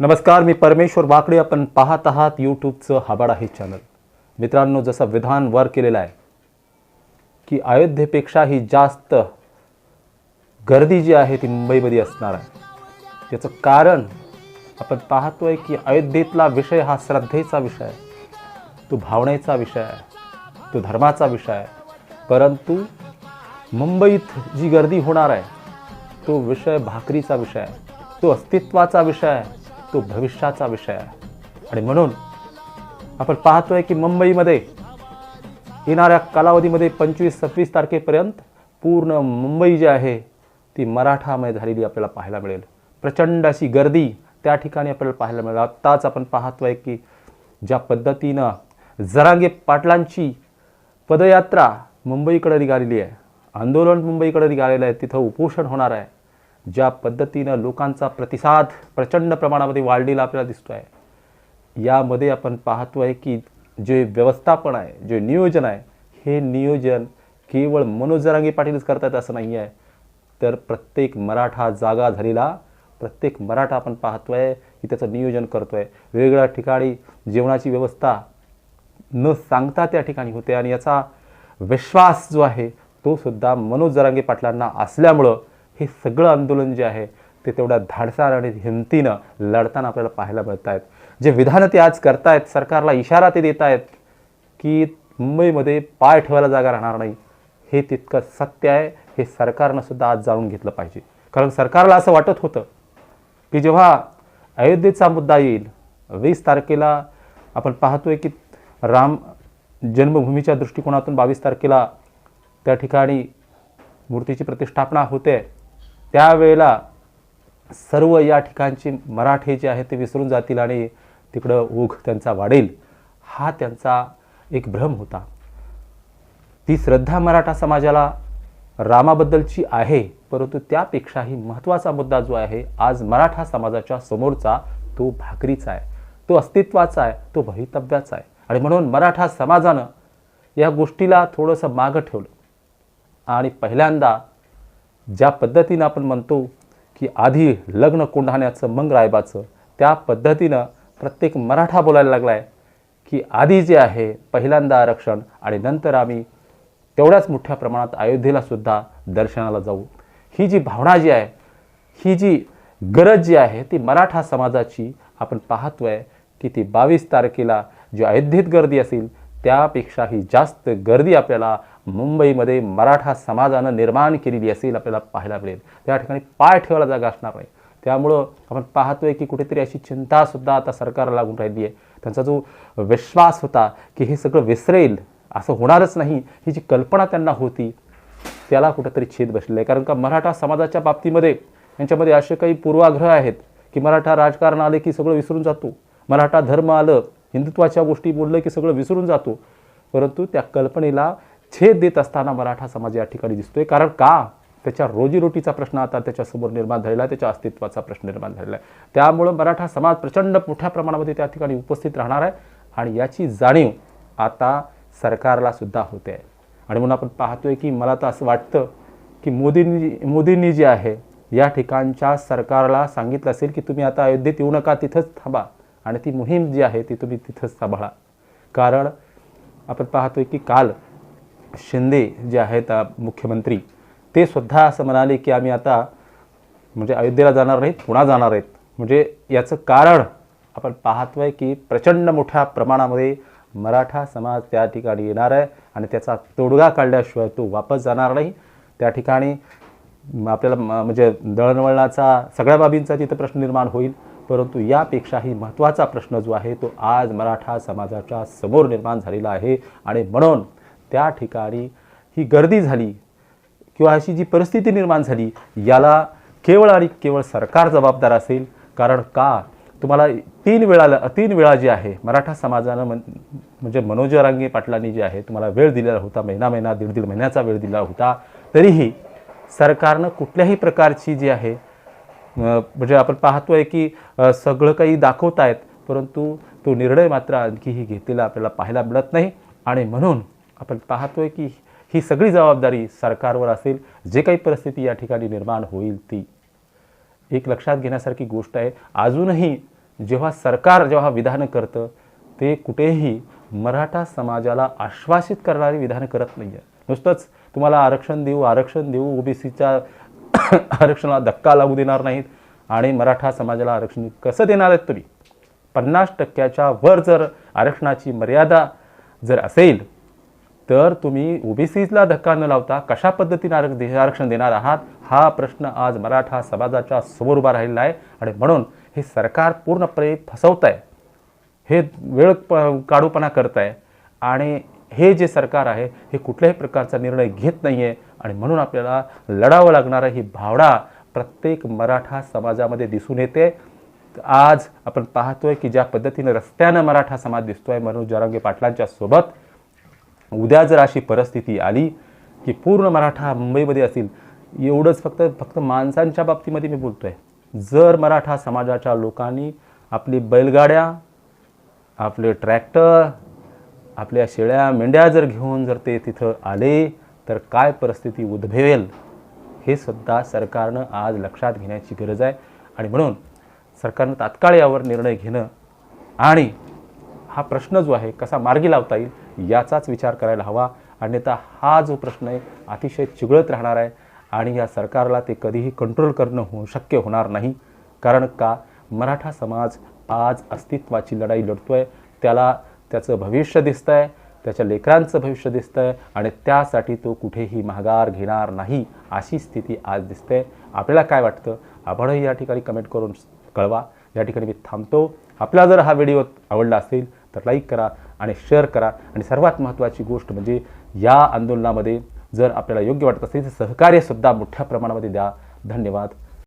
नमस्कार मी परमेश्वर वाकडे. आपण पाहत आहात यूट्यूबचं हाबाड आहे चॅनल. मित्रांनो जसं विधान वर केलेलं आहे की अयोध्येपेक्षाही जास्त गर्दी जी आहे ती मुंबईमध्ये असणार आहे. त्याचं कारण आपण पाहतोय की अयोध्येतला विषय हा श्रद्धेचा विषय आहे. तो भावनेचा विषय आहे. तो धर्माचा विषय आहे. परंतु मुंबईत जी गर्दी होणार आहे तो विषय भाकरीचा विषय आहे. तो अस्तित्वाचा विषय आहे. तो भविष्याचा विषय आहे. आणि म्हणून आपण पाहतोय की मुंबईमध्ये येणाऱ्या कालावधीमध्ये पंचवीस सव्वीस तारखेपर्यंत पूर्ण मुंबई जी आहे ती मराठामय झालेली आपल्याला पाहायला मिळेल. प्रचंड अशी गर्दी त्या ठिकाणी आपल्याला पाहायला मिळेल. आत्ताच आपण पाहतोय की ज्या पद्धतीनं जरांगे पाटलांची पदयात्रा मुंबईकडे निघालेली आहे. आंदोलन मुंबईकडे निघालेलं आहे. तिथं उपोषण होणार आहे. ज्या पद्धतीनं लोकांचा प्रतिसाद प्रचंड प्रमाणामध्ये वाढलेला आपल्याला दिसतो आहे यामध्ये आपण पाहतो आहे की जे व्यवस्थापन आहे जे नियोजन आहे हे नियोजन केवळ मनोज जरांगे पाटीलच करतात असं नाही आहे तर प्रत्येक मराठा जागा झालेला प्रत्येक मराठा आपण पाहतो आहे की त्याचं नियोजन करतो आहे वेगवेगळ्या ठिकाणी जेवणाची व्यवस्था न सांगता त्या ठिकाणी होते आणि याचा विश्वास जो आहे तो सुद्धा मनोज जरांगे पाटलांना असल्यामुळं हे सगळं आंदोलन जे आहे ते तेवढ्या धाडसार आणि हिमतीनं लढताना आपल्याला पाहायला मिळत आहेत जे विधानं ते आज करतायत सरकारला इशारा ते देत आहेत की मुंबईमध्ये पाय ठेवायला जागा राहणार नाही. हे तितकं सत्य आहे हे सरकारनं सुद्धा आज जाणून घेतलं पाहिजे. कारण सरकारला असं वाटत होतं की जेव्हा अयोध्येचा मुद्दा येईल वीस तारखेला आपण पाहतोय की राम जन्मभूमीच्या दृष्टिकोनातून बावीस तारखेला त्या ठिकाणी मूर्तीची प्रतिष्ठापना होते. त्यावेळेला सर्व या ठिकाणची मराठे जे आहेत ते विसरून जातील आणि तिकडं ओघ त्यांचा वाढेल हा त्यांचा एक भ्रम होता. ती श्रद्धा मराठा समाजाला रामाबद्दलची आहे परंतु त्यापेक्षाही महत्त्वाचा मुद्दा जो आहे आज मराठा समाजाच्या समोरचा तो भाकरीचा आहे. तो अस्तित्वाचा आहे तो भवितव्याचा आहे. आणि म्हणून मराठा समाजानं या गोष्टीला थोडंसं मागं ठेवलं. आणि पहिल्यांदा ज्या पद्धतीनं आपण म्हणतो की आधी लग्न कोंढाण्याचं मग रायबाचं त्या पद्धतीनं प्रत्येक मराठा बोलायला लागला आहे की आधी जे आहे पहिल्यांदा आरक्षण आणि नंतर आम्ही तेवढ्याच मोठ्या प्रमाणात अयोध्येलासुद्धा दर्शनाला जाऊ. ही जी भावना जी आहे ही जी गरज जी आहे ती मराठा समाजाची आपण पाहतोय की ती बावीस तारखेला जी अयोध्येत गर्दी असेल त्यापेक्षाही जास्त गर्दी आपल्याला मुंबईमध्ये मराठा समाजानं निर्माण केलेली असेल आपल्याला पाहायला मिळेल. त्या ठिकाणी पाय ठेवायला जागा असणार नाही. त्यामुळं आपण पाहतोय की कुठेतरी अशी चिंतासुद्धा आता सरकारला लागून राहिली आहे. त्यांचा जो विश्वास होता की हे सगळं विसरेल असं होणारच नाही ही जी कल्पना त्यांना होती त्याला कुठंतरी छेद बसलेला आहे. कारण का मराठा समाजाच्या बाबतीमध्ये यांच्यामध्ये असे काही पूर्वाग्रह आहेत की मराठा राजकारण आले की सगळं विसरून जातो. मराठा धर्म आलं हिंदुत्वाच्या गोष्टी बोललं की सगळं विसरून जातो. परंतु त्या कल्पनेला छेद देत असताना मराठा समाज या ठिकाणी दिसतोय. कारण का? त्याच्या रोजीरोटीचा प्रश्न आता त्याच्यासमोर निर्माण झालेला आहे त्याच्या अस्तित्वाचा प्रश्न निर्माण झालेला आहे. त्यामुळं मराठा समाज प्रचंड मोठ्या प्रमाणामध्ये त्या ठिकाणी उपस्थित राहणार आहे आणि याची जाणीव आता सरकारला सुद्धा होते. आहे आणि म्हणून आपण पाहतोय की मला तर असं वाटतं की मोदींनी मोदींनी जे आहे या ठिकाणच्या सरकारला सांगितलं असेल की तुम्ही आता अयोध्येत येऊ नका तिथंच थांबा. आणि ती मोहीम जी आहे ती तुम्ही तिथंच सांभाळा. कारण आपण पाहतोय की काल शिंदे जे आहेत मुख्यमंत्री ते सुद्धा असं म्हणाले की आम्ही आता म्हणजे अयोध्येला जाणार नाहीत पुन्हा जाणार आहेत. म्हणजे याचं कारण आपण पाहतोय की प्रचंड मोठ्या प्रमाणामध्ये मराठा समाज त्या ठिकाणी येणार आहे आणि त्याचा तोडगा काढल्याशिवाय तो वापस जाणार नाही. त्या ठिकाणी आपल्याला म- म्हणजे दळणवळणाचा सगळ्या बाबींचा तिथं प्रश्न निर्माण होईल. परंतु यापेक्षाही महत्त्वाचा प्रश्न जो आहे तो आज मराठा समाजाच्या समोर निर्माण झालेला आहे. आणि म्हणून त्या ठिकाणी ही गर्दी झाली किंवा अशी जी परिस्थिती निर्माण झाली याला केवळ आणि केवळ सरकार जबाबदार असेल. कारण का? तुम्हाला तीन वेळा तीन वेळा जी आहे मराठा समाजानं मन म्हणजे मनोज रांगे पाटलांनी जे आहे तुम्हाला वेळ दिलेला होता महिना महिना दीड दीड महिन्याचा वेळ दिला होता. तरीही सरकारनं कुठल्याही प्रकारची जी आहे म्हणजे आपण पाहतोय की सगळं काही दाखवत आहेत परंतु तो निर्णय मात्र आणखीही घेतलेला आपल्याला पाहायला मिळत नाही. आणि म्हणून आपण पाहतोय की ही सगळी जबाबदारी सरकारवर असेल जे काही परिस्थिती या ठिकाणी निर्माण होईल ती. एक लक्षात घेण्यासारखी गोष्ट आहे अजूनही जेव्हा सरकार जेव्हा विधानं करतं ते कुठेही मराठा समाजाला आश्वासित करणारी विधानं करत नाही आहे नुसतंच तुम्हाला आरक्षण देऊ आरक्षण देऊ ओबीसीच्या आरक्षणाला धक्का लागू देणार नाहीत आणि मराठा समाजाला आरक्षण कसं देणार आहेत तुम्ही पन्नास टक्क्याच्या वर जर आरक्षणाची मर्यादा जर असेल तर तुम्ही ओबीसीला धक्का न लावता कशा पद्धतीने आरक्ष दे- आरक्षण देणार आहात? हा प्रश्न आज मराठा समाजाच्या समोर उभा राहिलेला आहे आणि म्हणून हे सरकार पूर्णपणे फसवत आहे. हे वेळ प काढूपणा करत आहे आणि हे जे सरकार आहे हे कुठल्याही प्रकारचा निर्णय घेत नाही आहे आणि म्हणून आपल्याला लढावं लागणारा ही भावना प्रत्येक मराठा समाजामध्ये दिसून येते. आज आपण पाहतोय की ज्या पद्धतीनं रस्त्यानं मराठा समाज दिसतोय मनोज जरांगे पाटलांच्या सोबत उद्या जर अशी परिस्थिती आली की पूर्ण मराठा मुंबईमध्ये असेल एवढंच फक्त फक्त माणसांच्या बाबतीमध्ये मी बोलतोय. जर मराठा समाजाच्या लोकांनी आपली बैलगाड्या आपले ट्रॅक्टर आपल्या शेळ्या मेंढ्या जर घेऊन जर ते तिथं आले तर काय परिस्थिती उद्भवेल? हे सुद्धा सरकारनं आज लक्षात घेण्याची गरज आहे. आणि म्हणून सरकारनं तात्काळ यावर निर्णय घेणं आणि हा प्रश्न जो आहे कसा मार्गी लावता येईल याचाच विचार करायला हवा. अन्यथा हा जो प्रश्न आहे अतिशय चिघळत राहणार आहे. आणि या सरकारला ते कधीही कंट्रोल करणं हो शक्य होणार नाही. कारण का? मराठा समाज आज अस्तित्वाची लढाई लढतो आहे त्याला त्याचं भविष्य दिसतं आहे त्याच्या लेकरांचं भविष्य दिसतं आहे आणि त्यासाठी तो कुठेही माघार घेणार नाही अशी स्थिती आज दिसते. आपल्याला काय वाटतं? आपणही या ठिकाणी कमेंट करून कळवा. या ठिकाणी मी थांबतो. आपल्याला जर हा व्हिडिओ आवडला असेल तर लाईक करा आणि शेअर करा. आणि सर्वात महत्त्वाची गोष्ट म्हणजे या आंदोलनामध्ये जर आपल्याला योग्य वाटत असेल तर सहकार्यसुद्धा मोठ्या प्रमाणामध्ये द्या. धन्यवाद.